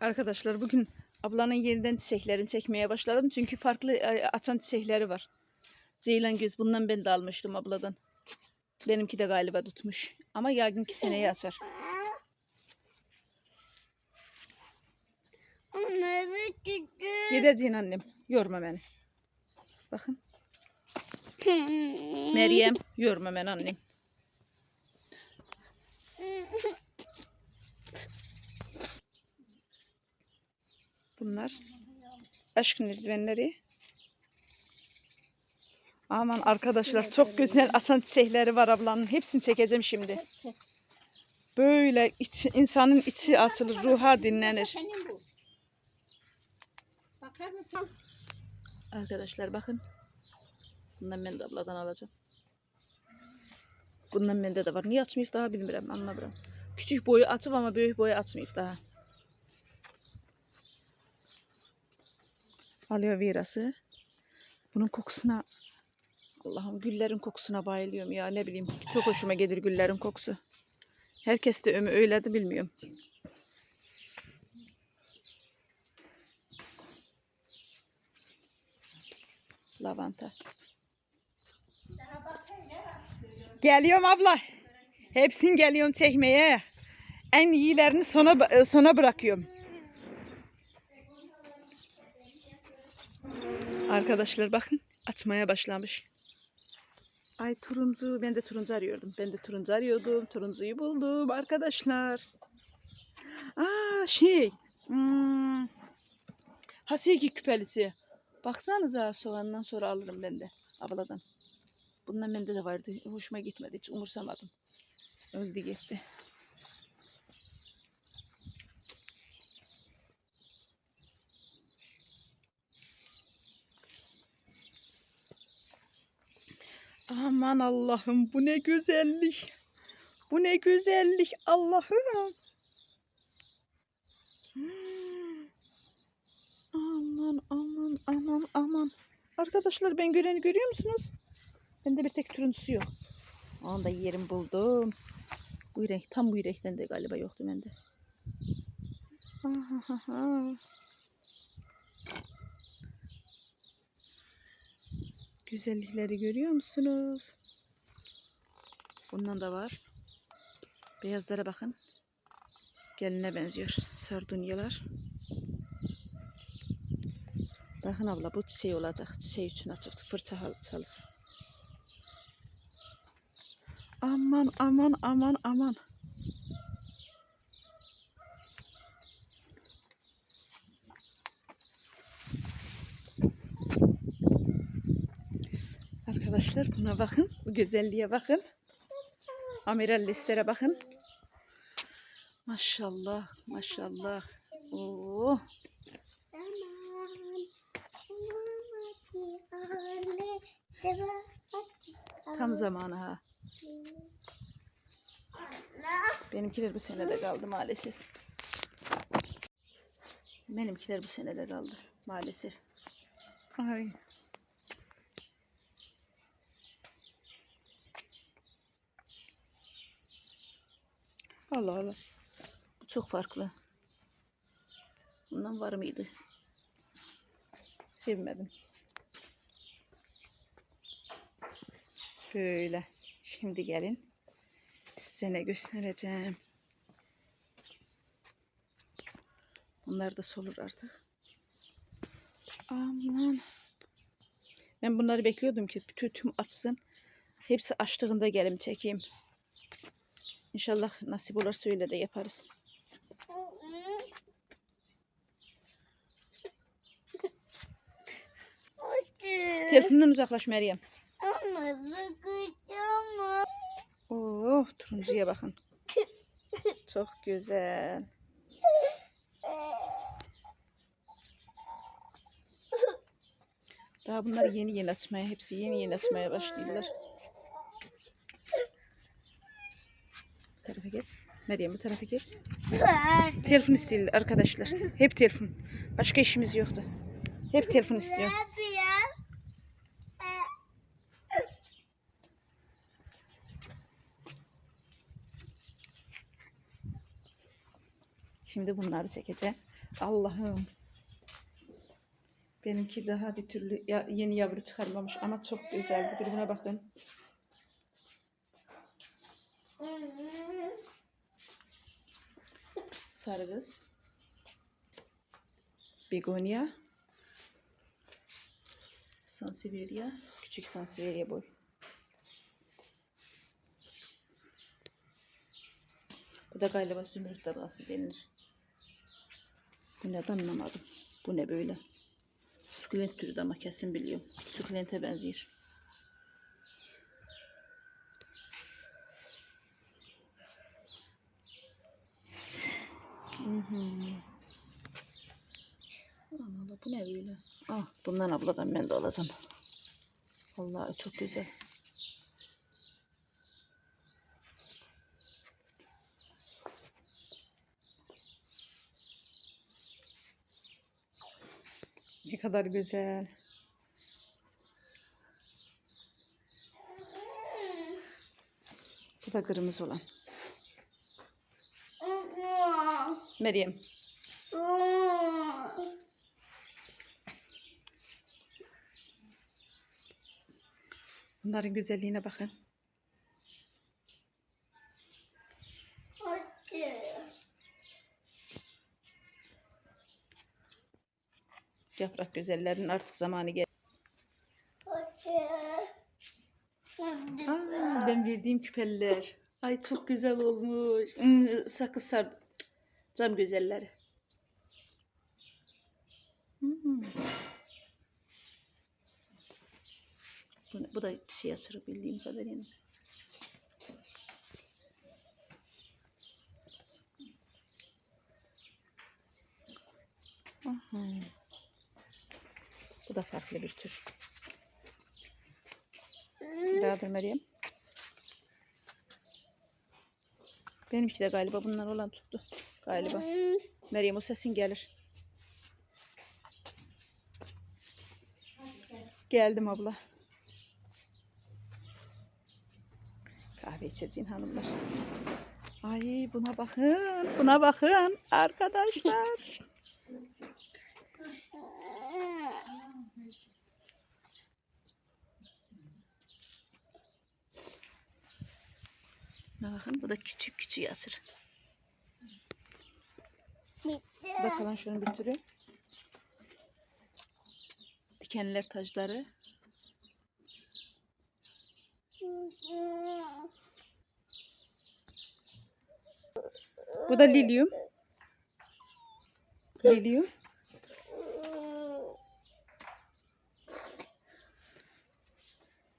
Arkadaşlar bugün ablanın yeniden çiçeklerini çekmeye başladım. Çünkü farklı e, açan çiçekleri var. Ceylan göz bundan ben de almıştım abladan. Benimki de galiba tutmuş. Ama yarınki seneye açar. Gideceğin annem. Yorma beni. Bakın. Meryem yorma beni annem. Bunlar aşk eldivenleri. Aman arkadaşlar çok güzel açan çiçekleri var ablanın. Hepsini çekeceğim şimdi. Böyle iç, insanın içi açılır, ruha dinlenir. Arkadaşlar bakın. Bundan ben de abladan alacağım. Bundan bende de var. Niye açmayıp daha bilmirəm, anlamıram. Küçük boyu açıb ama büyük boyu açmayıp daha. Aloe verası. Bunun kokusuna Allah'ım güllerin kokusuna bayılıyorum ya ne bileyim. Çok hoşuma gelir güllerin kokusu. Herkes de ömü öyledir bilmiyorum. Lavanta. Geliyorum abla. Hepsini geliyorum çekmeye. En iyilerini sona sona bırakıyorum. Arkadaşlar bakın açmaya başlamış. Ay turuncu. Ben de turuncu arıyordum. Ben de turuncu arıyordum. Turuncuyu buldum arkadaşlar. Aa şey. Hmm, Haseki küpelisi. Baksanıza soğandan sonra alırım ben de abladan. Bundan bende de vardı. Hoşuma gitmedi. Hiç umursamadım. Öldü gitti. Aman Allah'ım bu ne güzellik. Bu ne güzellik Allah'ım. Aman aman aman aman. Arkadaşlar ben göreni görüyor musunuz? Bende bir tek turuncusu yok. Onu da yerim buldum. Bu renk tam bu renkten de galiba yoktu bende. Ahahaha. Güzellikleri görüyor musunuz? Bundan da var. Beyazlara bakın. Geline benziyor. Sardunyalar. Bakın abla bu çiçeği olacak. Çiçeği için açıktı. Fırça çalısı. Aman aman aman aman. Arkadaşlar buna bakın. Bu güzelliğe bakın. Amirallistlere bakın. Maşallah maşallah. Oo. Tam zamanı ha. Benimkiler bu senede kaldı maalesef. Benimkiler bu senede kaldı maalesef. Ay. Allah Allah. Bu çok farklı. Bundan var mıydı? Sevmedim. Böyle. Şimdi gelin. Size ne göstereceğim. Bunlar da solur artık. Aman. Ben bunları bekliyordum ki bütün tüm açsın. Hepsi açtığında gelin çekeyim. İnşallah nasip olursa öyle de yaparız. Telefonundan uzaklaş Meryem. Ama sıkacağım. Oh turuncuya bakın. Çok güzel. Daha bunlar yeni yeni açmaya, hepsi yeni yeni açmaya başlıyorlar. Tarafa geç. Meryem bu tarafa geç. Telefon istiyorlar arkadaşlar. Hep telefon. Başka işimiz yoktu. Hep telefon istiyor. Şimdi bunları çekeceğim. Allah'ım. Benimki daha bir türlü ya- yeni yavru çıkarmamış ama çok güzel. Bir buna bakın. Sarı kız. Begonia. Sansevieria. Küçük Sansevieria boy. Bu da galiba zümrüt dalgası denilir. Bu ne anlamadım. Bu ne böyle? Sukulent türü ama kesin biliyorum. Sukulente benziyor. Allah Allah, bu ne böyle? Ah, bundan abladan ben de alacağım. Vallahi çok güzel. Ne kadar güzel. Bu da kırmızı olan. Meryem. Bunların güzelliğine bakın. Yaprak güzellerin artık zamanı geldi. Aa, ben verdiğim küpeler. Ay çok güzel olmuş. Hmm, Sakız sar. Cam güzelleri. Hmm. Bu, bu da şey açırık bildiğim kadarıyla. Aha. Bu da farklı bir tür. Beraber Meryem. Benimki de galiba bunlar olan tuttu. Galiba. Meryem o sesin gelir. Geldim abla. Kahve içeceğim hanımlar. Ay buna bakın. Buna bakın arkadaşlar. Bakın bu da küçük küçük yatır. Bakalım şunun bir türü. Dikenler tacları. Bu da lilyum. Lilyum.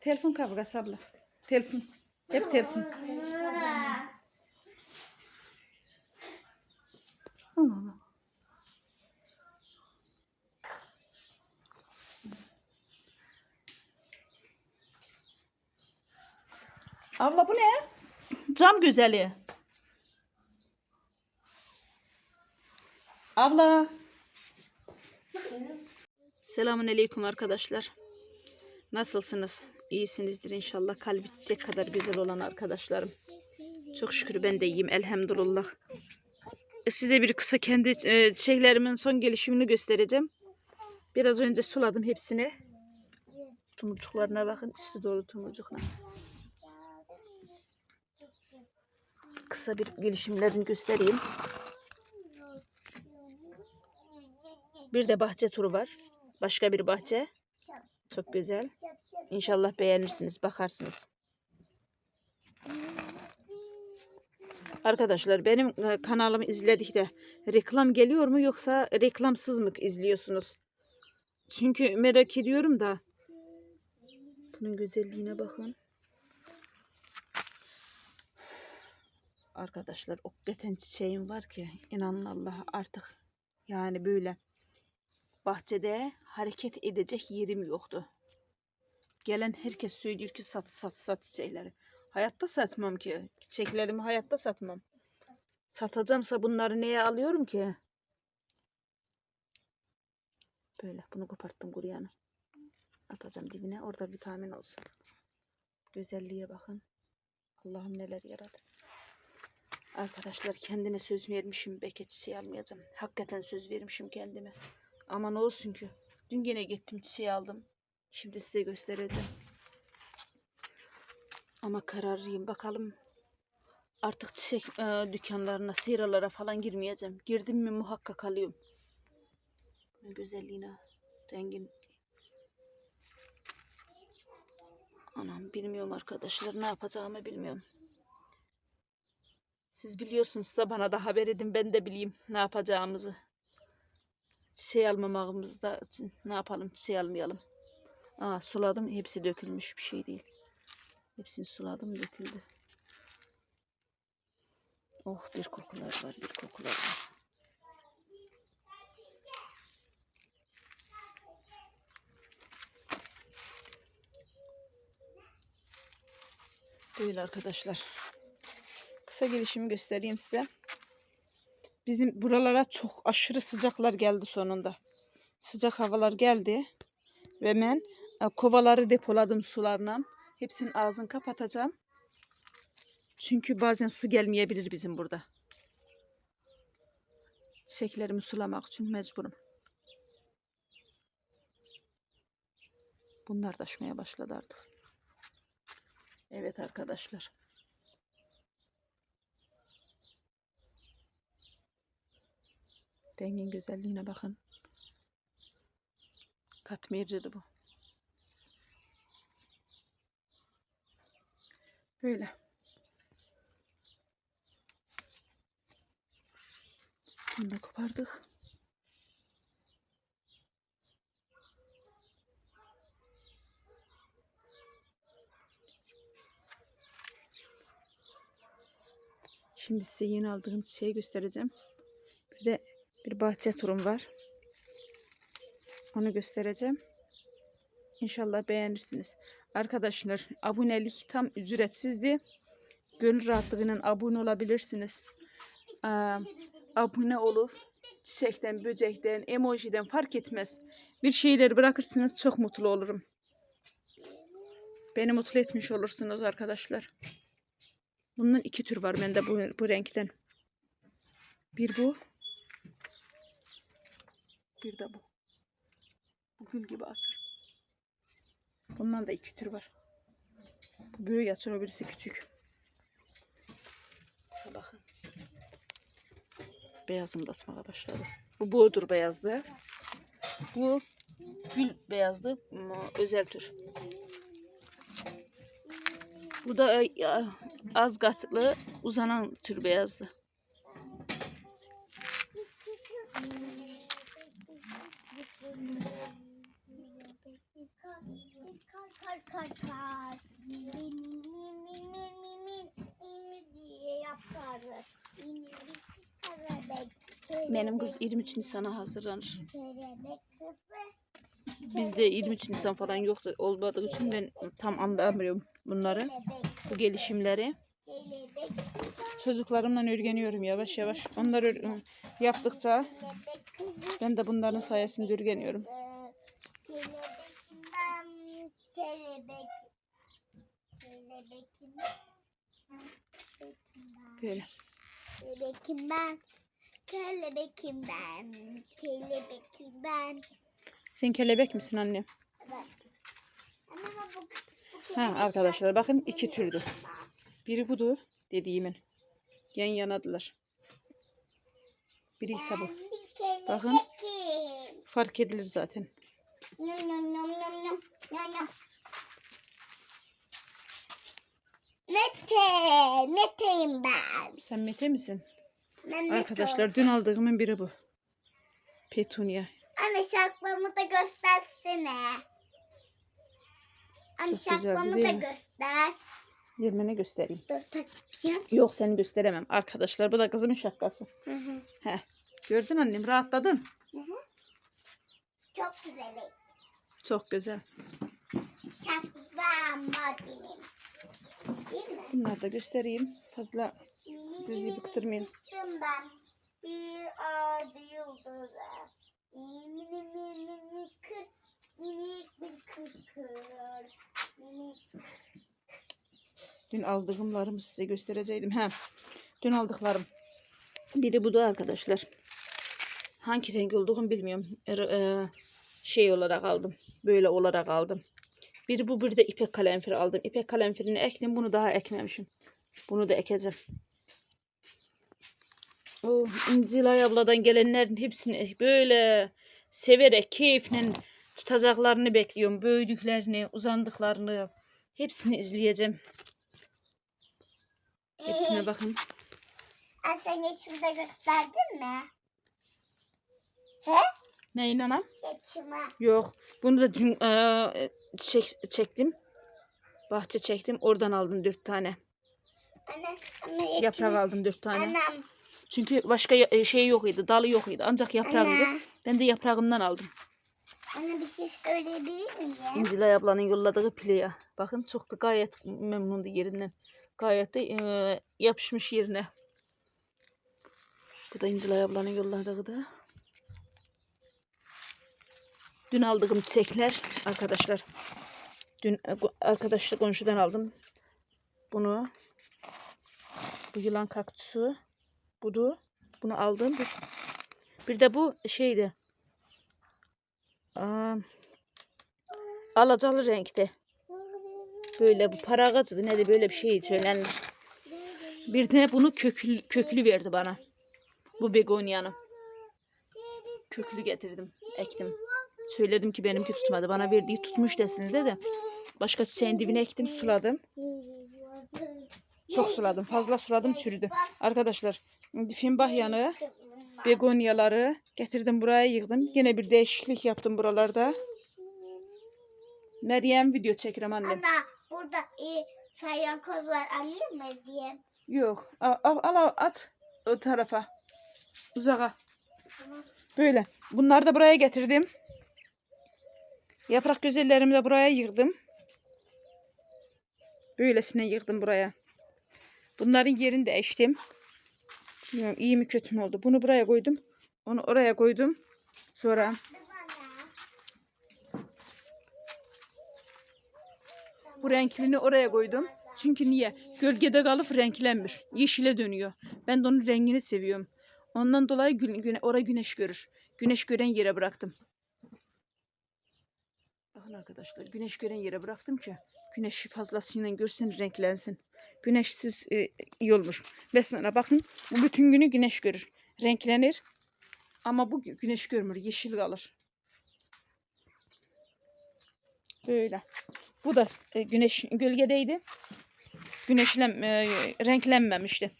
Telefon kavgası abla. Telefon. Hep telefon. Allah Allah. Abla bu ne? Cam güzeli. Abla. Selamun aleyküm arkadaşlar. Nasılsınız? İyisinizdir inşallah. Kalbi çiçek kadar güzel olan arkadaşlarım. Çok şükür ben de iyiyim elhamdülillah. Size bir kısa kendi e, çiçeklerimin son gelişimini göstereceğim. Biraz önce suladım hepsini. Tomurcuklarına bakın. Üstü dolu tomurcuklar. Kısa bir gelişimlerini göstereyim. Bir de bahçe turu var. Başka bir bahçe. Çok güzel. İnşallah beğenirsiniz, bakarsınız. Arkadaşlar benim e, kanalımı izledik de reklam geliyor mu yoksa reklamsız mı izliyorsunuz? Çünkü merak ediyorum da. Bunun güzelliğine bakın. Arkadaşlar o geten çiçeğim var ki inanın Allah'a artık yani böyle bahçede hareket edecek yerim yoktu. Gelen herkes söylüyor ki sat sat sat çiçekleri. Hayatta satmam ki. Çiçeklerimi hayatta satmam. Satacağımsa bunları neye alıyorum ki? Böyle bunu koparttım kuruyanı. Atacağım dibine. Orada vitamin olsun. Güzelliğe bakın. Allah'ım neler yarattı. Arkadaşlar kendime söz vermişim beke çiçeği almayacağım. Hakikaten söz vermişim kendime. Ama ne olsun ki. Dün gene gittim çiçeği aldım. Şimdi size göstereceğim. Ama kararlıyım. Bakalım artık çiçek e, dükkanlarına, seyralara falan girmeyeceğim. Girdim mi muhakkak alıyorum. Güzelliğine, rengin. Anam bilmiyorum arkadaşlar ne yapacağımı bilmiyorum. Siz biliyorsunuzsa bana da haber edin ben de bileyim ne yapacağımızı. Çiçeği almamamızda ne yapalım çiçeği almayalım. Aa suladım hepsi dökülmüş bir şey değil. Hepsini suladım döküldü. Oh bir kokular var bir kokular var. Böyle arkadaşlar. Kısa gelişimi göstereyim size. Bizim buralara çok aşırı sıcaklar geldi sonunda. Sıcak havalar geldi. Ve ben e, kovaları depoladım sularla. Hepsinin ağzını kapatacağım. Çünkü bazen su gelmeyebilir bizim burada. Çiçeklerimi sulamak için mecburum. Bunlar taşmaya başladı artık. Evet arkadaşlar. Rengin güzelliğine bakın. Katmerciydi bu. Böyle. Bunu da kopardık. Şimdi size yeni aldığım çiçeği göstereceğim. Bir de bir bahçe turum var. Onu göstereceğim. İnşallah beğenirsiniz. Arkadaşlar abonelik tam ücretsizdi. Gönül rahatlığıyla abone olabilirsiniz. Aa, abone olup çiçekten, böcekten, emojiden fark etmez. Bir şeyler bırakırsınız çok mutlu olurum. Beni mutlu etmiş olursunuz arkadaşlar. Bunun iki tür var bende bu, bu renkten. Bir bu. Bir de bu. Bu gül gibi açır. Bundan da iki tür var. Bu büyük açır, o birisi küçük. Bakın. Beyazım da açmaya başladı. Bu boğdur beyazdı. Bu gül beyazdı. ama Özel tür. Bu da e, az katlı uzanan tür beyazdı. Min min min min min diye yaparlar. Min min kelebek. Benim kız 23 Nisan'a hazırlanır. Kelebek kızı. Bizde 23 Nisan falan yoktu olmadığı için ben tam anlamıyorum bunları. Bu gelişimleri. Çocuklarımdan öğreniyorum yavaş yavaş. Onlar öğ- yaptıkça ben de bunların sayesinde öğreniyorum. Kelebek. Kelebekimden. Kelebekimden. Böyle. Kelebekim ben. Kelebekim ben. Kelebekim ben. Sen kelebek misin annem? Evet. Ama bu, bu Ha arkadaşlar bakın iki türdü. Biri budur dediğimin. Yan yanadılar. Biri ise bu. Ben kelebekim. Bakın. Fark edilir zaten. Nom nom nom nom nom. Nom nom. Mete. Mete'yim ben. Sen Mete misin? Ben Mete Arkadaşlar dün aldığımın biri bu. Petunia. Anne şapkamı da göstersene. Anne Çok güzeldi şapkamı değil da mi? göster. Yermene göstereyim. Dur takayım. Yok seni gösteremem. Arkadaşlar bu da kızımın şapkası. Hı hı. Heh. Gördün annem rahatladın. Hı hı. Çok güzel. Çok güzel. Şapkam var benim. Bunları da göstereyim. Fazla Sizi bıktırmayayım. Ben bir ayda yıldıza. Mini mini mini kır. Minik bir kır kır. Minik dün aldığımlarımı size göstereceydim. Ha. Dün aldıklarım. Biri bu da arkadaşlar. Hangi renk olduğunu bilmiyorum. Er- e, şey olarak aldım. Böyle olarak aldım. Biri bu bir de ipek kalemfir aldım. İpek kalemfirini ektim. Bunu daha ekmemişim. Bunu da ekeceğim. O İncilay abladan gelenlerin hepsini böyle severek, keyifle tutacaklarını bekliyorum. Büyüdüklerini, uzandıklarını hepsini izleyeceğim. Hepsine bakın. Ben sana şurada gösterdin mi? He? Ne inanan? Geçime. Yok. Bunu da dün eee, çek- çektim. Bahçe çektim. Oradan aldım dört tane. Anne, anne Yaprak aldım dört tane. Annem. Çünkü başka ya- e, şey yok idi. Dalı yok idi. Ancak yaprağıydı. Ben de yaprağından aldım. Anne bir şey söyleyebilir miyim? İncilay ablanın yolladığı pileye. Bakın çok da gayet memnundu yerinden. Gayet de eee, yapışmış yerine. Bu da İncilay ablanın yolladığı da. Dün aldığım çiçekler arkadaşlar. Dün e, arkadaşlar komşudan aldım. Bunu. Bu yılan kaktüsü. Budu. Bunu aldım. Bir, bir de bu şeydi. Aa, alacalı renkte. Böyle bu para ağacıydı. Ne de böyle bir şey söylenir. Bir de bunu köklü, köklü verdi bana. Bu begonyanı. Köklü getirdim. Ektim. Söyledim ki benimki tutmadı. Bana verdiği tutmuş desin de de. Başka çiçeğin dibine ektim suladım. Çok suladım. Fazla suladım çürüdü. Arkadaşlar finbahyanı, begonyaları getirdim buraya yığdım. Yine bir değişiklik yaptım buralarda. Meryem video çekiyorum annem. Ana burada e, salyangoz var alayım mı diyeyim? Yok. Al, al, al at o tarafa. Uzağa. Böyle. Bunları da buraya getirdim. Yaprak güzellerimi de buraya yığdım. Böylesine yığdım buraya. Bunların yerini de eştim. Bilmiyorum iyi mi kötü mü oldu. Bunu buraya koydum. Onu oraya koydum. Sonra bu renklini oraya koydum. Çünkü niye? Gölgede kalıp renklenmiş. Yeşile dönüyor. Ben de onun rengini seviyorum. Ondan dolayı gün, güne, oraya güneş görür. Güneş gören yere bıraktım. Bakın arkadaşlar güneş gören yere bıraktım ki güneşi fazlasıyla görsün renklensin. Güneşsiz e, iyi olmuş. Mesela bakın bu bütün günü güneş görür. Renklenir. Ama bu gü- güneş görmür. Yeşil kalır. Böyle. Bu da e, güneş gölgedeydi. Güneşlen e, renklenmemişti.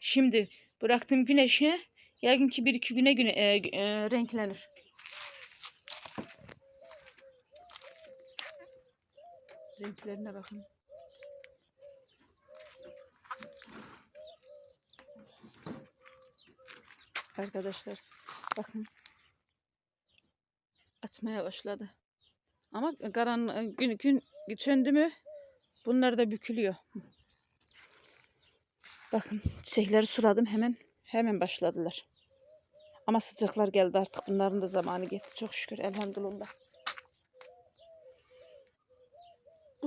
Şimdi bıraktığım güneşe yarın ki bir iki güne güne e, e, renklenir. Renklerine bakın. Arkadaşlar bakın. Atmaya başladı. Ama karan gün gün söndü mü bunlar da bükülüyor. Bakın çiçekleri suladım hemen hemen başladılar. Ama sıcaklar geldi artık bunların da zamanı geldi. Çok şükür elhamdülillah.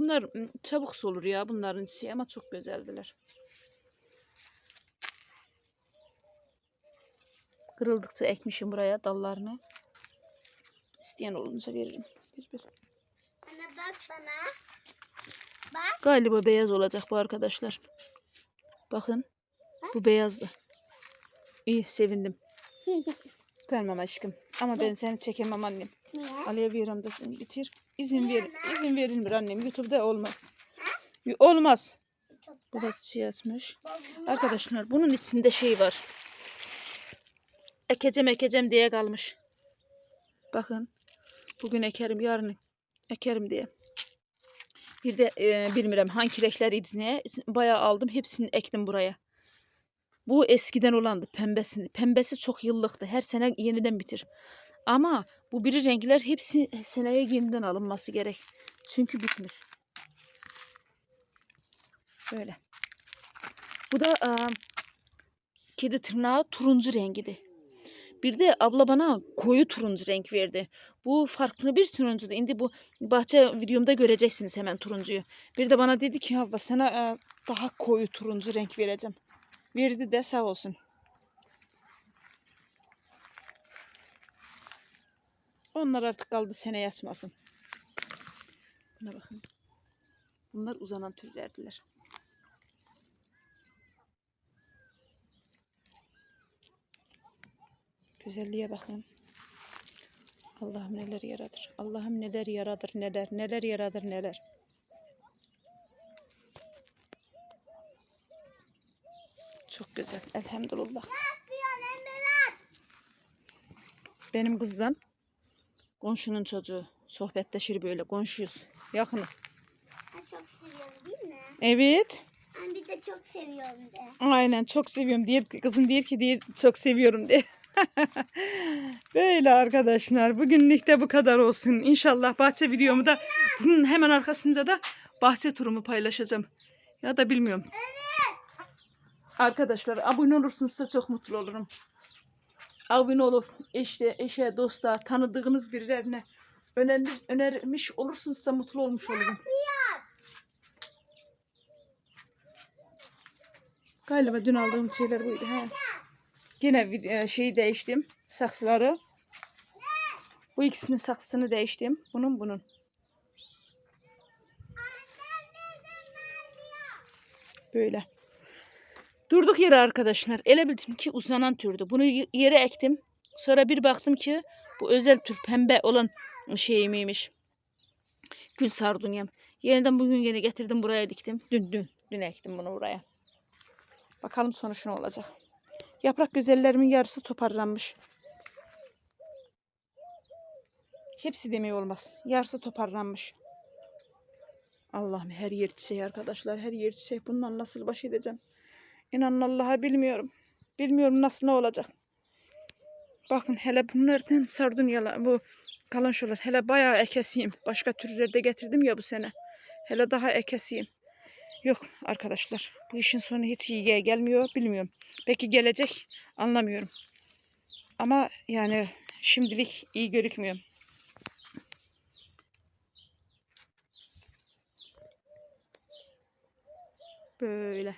Bunlar çabuk solur ya bunların çiçeği ama çok güzeldiler. Kırıldıkça ekmişim buraya dallarını. İsteyen olunca veririm. Bir bir. Anne bak bana. Bak. Galiba beyaz olacak bu arkadaşlar. Bakın. Bu beyazdı. İyi sevindim. Tamam aşkım. Ama ben seni çekemem annem. Niye? Aliye bir anda sen bitir. İzin ver. İzin verilmir annem. YouTube'da olmaz. Y- Olmaz. Bu da çiğ açmış. Arkadaşlar bunun içinde şey var. Ekeceğim ekeceğim diye kalmış. Bakın. Bugün ekerim yarın ekerim diye. Bir de e, bilmirəm hangi renkleriydi ne. Bayağı aldım. Hepsini ektim buraya. Bu eskiden olandı pembesi. Pembesi çok yıllıktı. Her sene yeniden bitir. Ama bu biri renkler hepsi seneye yeniden alınması gerek. Çünkü bitmiş. Böyle. Bu da e, kedi tırnağı turuncu rengiydi. Bir de abla bana koyu turuncu renk verdi. Bu farklı bir turuncudu. Şimdi bu bahçe videomda göreceksiniz hemen turuncuyu. Bir de bana dedi ki Havva sana e, daha koyu turuncu renk vereceğim. Verdi de sağ olsun. Onlar artık kaldı sene yatmasın. Buna bakın. Bunlar uzanan türlerdiler. Güzelliğe bakın. Allah'ım neler yaradır. Allah'ım neler yaradır neler. Neler yaradır neler. Çok güzel. Elhamdülillah. Benim kızdan komşunun çocuğu. Sohbetleşir böyle. Komşuyuz. Yakınız. Ben çok seviyorum değil mi? Evet. Ben bir de çok seviyorum de. Aynen çok seviyorum. Diğer kızın değil ki diğer çok seviyorum diye. Böyle arkadaşlar. Bugünlük de bu kadar olsun. İnşallah bahçe videomu da bunun hemen arkasında da bahçe turumu paylaşacağım. Ya da bilmiyorum. Arkadaşlar abone olursunuzsa çok mutlu olurum. Abone olup işte eşe, dosta, tanıdığınız birilerine önermiş, önermiş olursunuzsa mutlu olmuş olurum. Galiba dün aldığım şeyler buydu. He. Yine e, şeyi değiştim. Saksıları. Bu ikisinin saksısını değiştim. Bunun bunun. Böyle. Durduk yere arkadaşlar. Ele bildim ki uzanan türdü. Bunu yere ektim. Sonra bir baktım ki bu özel tür pembe olan şeyimiymiş. Gül sardunyam. Yeniden bugün yine getirdim buraya diktim. Dün dün. Dün ektim bunu buraya. Bakalım sonuç ne olacak. Yaprak güzellerimin yarısı toparlanmış. Hepsi demeye olmaz. Yarısı toparlanmış. Allah'ım her yer çiçek arkadaşlar. Her yer çiçek. Bundan nasıl baş edeceğim? İnanın Allah'a bilmiyorum. Bilmiyorum nasıl ne olacak. Bakın hele bunlardan sardunyalar bu kalanşolar hele bayağı ekesiyim. Başka türlerde getirdim ya bu sene. Hele daha ekesiyim. Yok arkadaşlar. Bu işin sonu hiç iyiye gelmiyor. Bilmiyorum. Belki gelecek anlamıyorum. Ama yani şimdilik iyi görükmüyor. Böyle.